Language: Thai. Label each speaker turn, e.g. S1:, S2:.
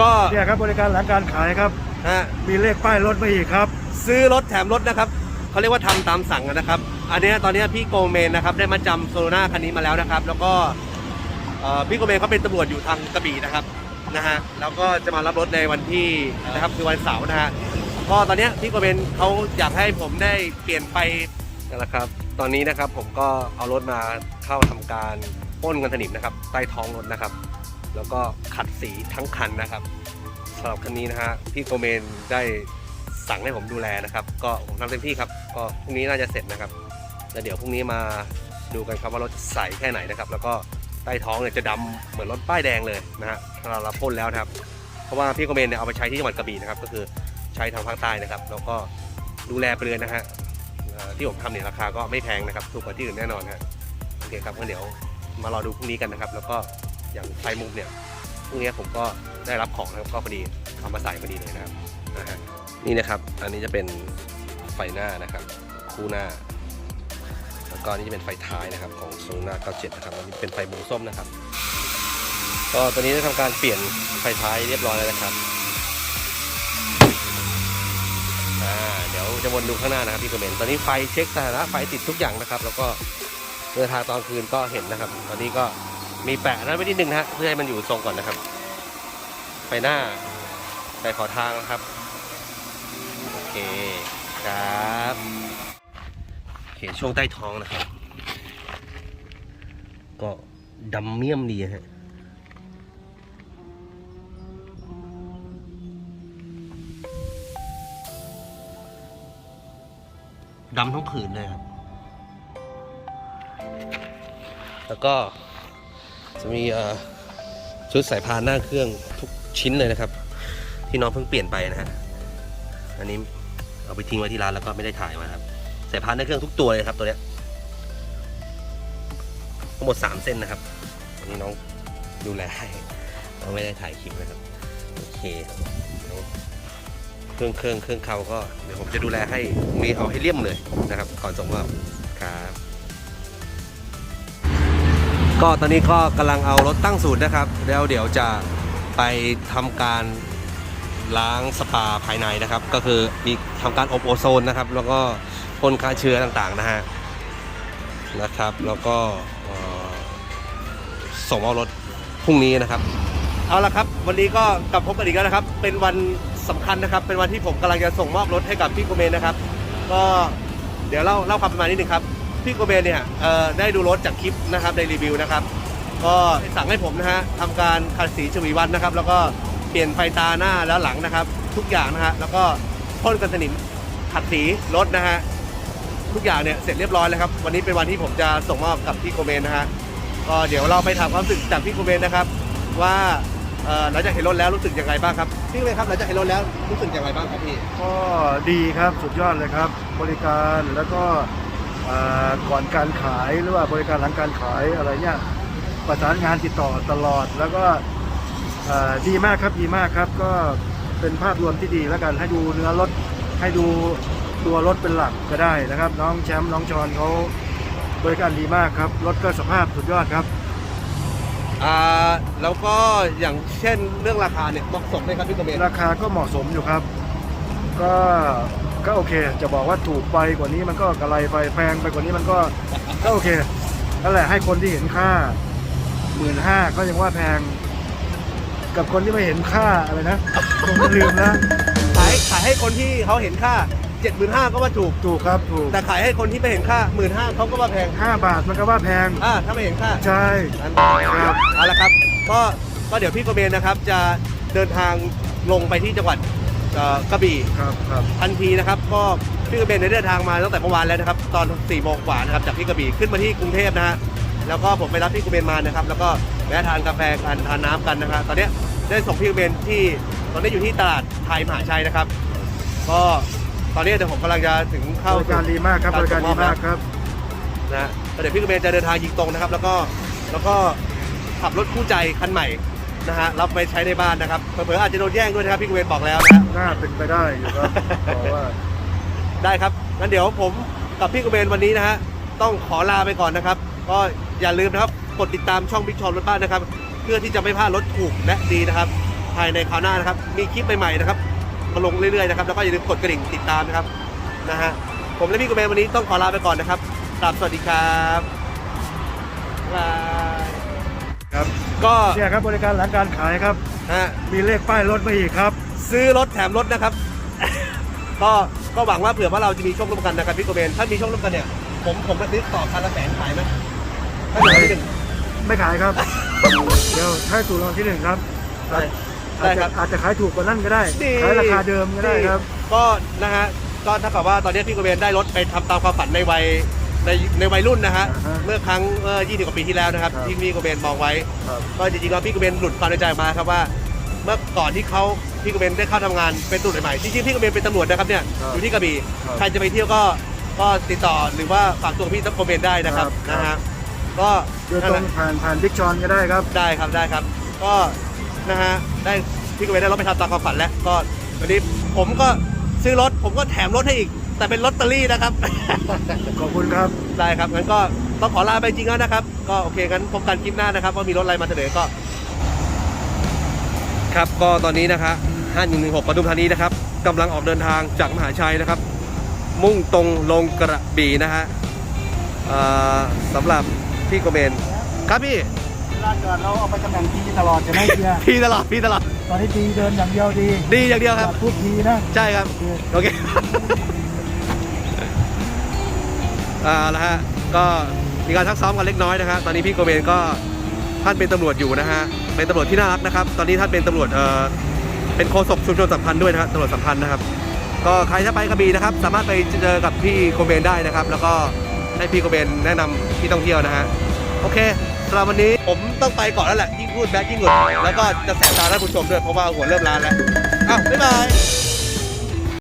S1: ก็
S2: เนี่ยครับบริการหลังการขายครับ
S1: ฮะ
S2: มีเลขป้ายรถมาอีกครับ
S1: ซื้อรถแถมรถนะครับเขาเรียกว่าทำตามสั่งนะครับ อันเนี้ยตอนเนี้ยพี่โกเมนนะครับได้มาจำโซโลนาคันนี้มาแล้วนะครับ แล้วก็เอ่อพี่โกเมนเขาเป็นตำรวจอยู่ทางกระบี่นะครับนะฮะแล้วก็จะมารับรถในวันที่นะครับคือวันเสาร์นะฮะก็ตอนเนี้ยพี่โกเมนเขาอยากให้ผมได้เปลี่ยนไปนั่นแหละครับ ตอนนี้นะครับผมก็เอารถมาเข้าทำการพ่นกันสนิมนะครับใต้ท้องรถนะครับ แล้วก็ขัดสีทั้งคันนะครับสำหรับคันนี้นะฮะพี่โกเมนได้สั่งให้ผมดูแลนะครับ ก็ผมทำเต็มที่ครับ ก็พรุ่งนี้น่าจะเสร็จนะครับแล้วเดี๋ยวพรุ่งนี้มาดูกันครับว่ารถใสแค่ไหนนะครับ แล้วก็ใต้ท้องเนี่ยจะดำเหมือนรถป้ายแดงเลยนะฮะถ้าเราพ่นแล้วนะครับ เพราะว่าพี่โกเมนเนี่ยเอาไปใช้ที่จังหวัดกระบี่นะครับ ก็คือใช้ทางภาคใต้นะครับ แล้วก็ดูแลไปเลยนะฮะที่ผมทำเนี่ยราคาก็ไม่แพงนะครับ ถูกกว่าที่อื่นแน่นอนฮะโอเคครับงั้นเดี๋ยวมารอดูพรุ่งนี้กันนะครับ แล้วก็ อย่างไฟมุกเนี่ยพรุ่งนี้ผมก็ได้รับของนะครับก็พอดีเอามาใส่พอดีเลยนะครับนะฮะนี่นะครับ อันนี้จะเป็นไฟหน้านะครับ คู่หน้า แล้วก็นี่จะเป็นไฟท้ายนะครับ ของโซน่า97 นะครับอันนี้เป็นไฟมุงส้มนะครับ ก็ตอนนี้ได้ทำการเปลี่ยนไฟท้ายเรียบร้อยแล้วนะครับเดี๋ยวจะวนดูข้างหน้านะครับพี่คอมเมนต์ตอนนี้ไฟเช็คสถานะไฟติดทุกอย่างนะครับ แล้วก็เดินทางตอนคืนก็เห็นนะครับ ตอนนี้ก็ มีแปะนั้นไว้นิดนึงนะฮะเพื่อให้มันอยู่ทรงก่อนนะครับไฟหน้าไฟขอทางนะครับ โอเคครับโอเคช่วงใต้ท้องนะครับ ก็ดำเมี่ยมดีฮะดำทั้งผืนเลยครับ แล้วก็ จะมีชุดสายพานหน้าเครื่องทุกชิ้นเลยนะครับ ที่น้องเพิ่งเปลี่ยนไปนะฮะอันนี้เอาไปทิ้งไว้ที่ร้านแล้วก็ไม่ได้ถ่ายมาครับสายพานหน้าเครื่องทุกตัวเลยครับตัวเนี้ยทั้งหมด 3 เส้นนะครับวันนี้น้องดูแลให้น้องไม่ได้ถ่ายคลิปนะครับโอเคเดี๋ยวเครื่องเครื่องเครื่องเขาก็เดี๋ยวผมจะดูแลให้มีเอาให้เลี่ยมเลยนะครับ ก่อนส่งมอบครับ ก็ตอนนี้ก็กำลังเอารถตั้งศูนย์นะครับ แล้วเดี๋ยวจะไปทำการล้างสปาภายในนะครับ ก็คือมีทำการอบโอโซนนะครับ แล้วก็พ่นฆ่าเชื้อต่างๆนะฮะนะครับ แล้วก็ส่งมอบรถพรุ่งนี้นะครับ เอาละครับ วันนี้ก็กลับพบกันอีกแล้วนะครับ เป็นวันสำคัญนะครับ เป็นวันที่ผมกำลังจะส่งมอบรถให้กับพี่โกเมนนะครับ ก็เดี๋ยวเล่าเล่าความเป็นมานิดนึงครับ พี่โกเมนเนี่ยได้ดูรถจากคลิปนะครับในรีวิวนะครับ ก็สั่งให้ผมนะฮะทำการขัดสีชวีวันนะครับ แล้วก็เปลี่ยนไฟตาหน้าแล้วหลังนะครับ ทุกอย่างนะฮะแล้วก็พ่นกันสนิมขัดสีรถนะฮะทุกอย่างเนี่ยเสร็จเรียบร้อยแล้วครับ วันนี้เป็นวันที่ผมจะส่งมอบกับพี่โกเมนนะฮะก็เดี๋ยวเราไปถามความรู้สึกจากพี่โกเมนนะครับ ว่าหลังจากเห็นรถแล้วรู้สึกยังไงบ้างครับพี่เลยครับหลังจากเห็นรถแล้วรู้สึกยังไงบ้างครับพี่
S2: ก็ดีครับสุดยอดเลยครับ บริการแล้วก็ ก่อนการขายหรือว่าบริการหลังการขายอะไรเนี่ยประสานงานติดต่อตลอดแล้วก็เอ่อดีมากครับดีมากครับ ก็เป็นภาพรวมที่ดีแล้วกันให้ดูเนื้อรถให้ดูตัวรถเป็นหลักก็ได้นะครับ น้องแชมป์น้องชอนเขาบริการดีมากครับรถก็สภาพสุดยอดครับ
S1: อ่าแล้วก็อย่างเช่นเรื่องราคาเนี่ยเหมาะสมไหมครับพี่โกเมน
S2: ราคาก็เหมาะสมอยู่ครับ ก็ ก็โอเค จะบอกว่าถูกไปกว่านี้มันก็กระไรไปแพงไปกว่านี้มันก็ก็โอเคนั่นแหละให้คนที่เห็นค่าหมื่นห้าก็ยังว่าแพง กับคนที่ไม่เห็นค่าอะไรนะคงไม่ลืมนะ
S1: ขายขายให้คนที่เขาเห็นค่า75,000ก็ว่าถูก
S2: ถูกครับถูก
S1: แต่ขายให้คนที่ไม่เห็นค่า15,000เขาก็ว่าแพง
S2: ห้าบาทมันก็ว่าแพง
S1: อ่าถ้าไม่เห็นค่า
S2: ใช่
S1: ครับเอาละครับ ก็ก็เดี๋ยวพี่โกเมนนะครับ จะเดินทางลงไปที่จังหวัด เอ่อกระบี่
S2: ครับครับ
S1: ทันทีนะครับก็พี่โกเมนได้เดินทางมาตั้งแต่เมื่อวานแล้วนะครับ ตอน4ี่โมงกว่านะครับจากที่กระบี่ขึ้นมาที่กรุงเทพนะฮะแล้วก็ผมไปรับพี่โกเมนมานะครับ แล้วก็แวะทานกาแฟกันทานน้ำกันนะครับตอนเนี้ยได้ส่งพี่โกเมนที่ตอนนี้อยู่ที่ตลาดไทยมหาชัยนะครับ ก็ตอนนี้เดี๋ยวผมกำลังจะถึงเข้า
S2: บริการดีมากครับบริการดีมากครับ
S1: นะฮะแล้วเดี๋ยวพี่กระเบนจะเดินทางยิงตรงนะครับ แล้วก็แล้วก็ขับรถคู่ใจคันใหม่ นะฮะรับไปใช้ในบ้านนะครับเผลอๆอาจจะโดนแย่งด้วยนะครับพี่กระเบนบอกแล้วนะฮะ
S2: น่าเป็นไปได้อยู่ครับเพราะว่า
S1: ได้ครับ งั้นเดี๋ยวผมกับพี่กระเบนวันนี้นะฮะ ต้องขอลาไปก่อนนะครับ ก็อย่าลืมนะครับ กดติดตามช่องบิ๊กชอรถบ้านนะครับ เพื่อที่จะไม่พลาดรถถูกและดีนะครับ ภายในคราวหน้านะครับ มีคลิปใหม่ๆนะครับ มาลงเรื่อยๆนะครับ แล้วก็อย่าลืมกดกระดิ่งติดตามนะครับ นะฮะ ผมและพี่กุเมนวันนี้ต้องขอลาไปก่อนนะครับกราบสวัสดีครับบ๊ายบาย
S2: ครับ
S1: ก็
S2: เนี่ยครับบริการหลังการขายครับ
S1: ฮะ
S2: มีเลขป้ายรถมาอีกครับ
S1: ซื้อรถแถมรถนะครับ ก็ก็หวังว่าเผื่อว่าเราจะมีโชคร่วมกันนะครับพี่กุเมนถ้ามีโชคร่วมกันเนี่ย ผมผมมาซื้อต่อคันละแสนขายไหมถ้าเหลือที่หนึ่ง
S2: ไม่ขายครับ เดี๋ยวให้ถูกรางวัลที่หนึ่งครับ
S1: ได้
S2: อาจ
S1: ได้ค
S2: จะ
S1: รับ
S2: อาจจะขายถูกกว่านั้นก็ได้
S1: ดี
S2: ขายราคาเดิมก็ได้ครับ
S1: ก็นะฮะก็ถ้ากับว่าตอนนี้พี่กเวนได้รถไปทำตามความฝันในวัย ในในวัยรุ่นนะฮะ
S2: อ่าฮะ
S1: เมื่อครั้งเมื่อ20กว่าปีที่แล้วนะครับ
S2: ครับ
S1: ที่พี่กเวนมองไว้
S2: ครับ
S1: ก็จริงๆแล้วพี่กเวนหลุดความในใจออกมาครับว่า เมื่อก่อนที่เขาพี่กเวนได้เข้าทำงานเป็นตำรวจใหม่ๆจริงๆพี่กเวนเป็นตำรวจนะครับเนี่ย
S2: ครับ
S1: อยู่ที่กระบี่
S2: ครับ
S1: ใครจะไปเที่ยวก็ก็ติดต่อหรือว่าฝากตัวพี่กเวนได้นะครับ
S2: ครับ
S1: นะฮะก็
S2: โดย
S1: นั่
S2: ต
S1: น
S2: ร
S1: แห
S2: ง
S1: ละ
S2: ผ่านผ่านบิ๊กชอนก็ได้ครับ
S1: ได้ครับได้ครับ ก็นะฮะได้พี่กเวนได้รถไปทำตามความฝันแล้ว ก็วันนี้ผมก็ซื้อรถผมก็แถมรถให้อีก แต่เป็นลอตเตอรี่นะครับ
S2: ขอบคุณครับ
S1: ได้ครับงั้นก็ต้องขอลาไปจริงแล้วนะครับ ก็โอเคงั้นพบกันคลิปหน้านะครับว่ามีรถอะไรมาเสนอก็ ครับก็ตอนนี้นะครับ5116ปทุมธานีนะครับกำลังออกเดินทางจากมหาชัยนะครับ มุ่งตรงลงกระบี่นะฮะเอ่อสำหรับพี่โกเมนครับพี่
S2: ลาดก่อนเราเอาไปตำแหน่งทีตลอดจะไม่เชียร์
S1: พี่ตลอดพี่ตลอด
S2: ตอนนี้ทีเดินอย่างเดียวดี
S1: ดีอย่างเดียวครับ
S2: อย่าพูดทีนะ
S1: ใช่ครับ โอเค อ่าแล้วฮะก็มีการซักซ้อมกันเล็กน้อยนะฮะตอนนี้พี่โกเมนก็ท่านเป็นตำรวจอยู่นะฮะเป็นตำรวจที่น่ารักนะครับ ตอนนี้ท่านเป็นตำรวจเอ่อเป็นโฆษกชุมชนสัมพันธ์ด้วยนะครับตำรวจสัมพันธ์นะครับ ก็ใครถ้าไปกระบี่นะครับ สามารถไปเจอกับพี่โกเมนได้นะครับ แล้วก็ให้พี่โกเมนแนะนำที่ท่องเที่ยวนะฮะโอเคสำหรับวันนี้ผมต้องไปก่อนแล้วแหละยิ่งพูดแบดยิ่งหลุดแล้วก็จะแสบตาท่านผู้ชมด้วยเพราะว่าหัวเริ่มล้านแล้วอ้าวบ๊ายบาย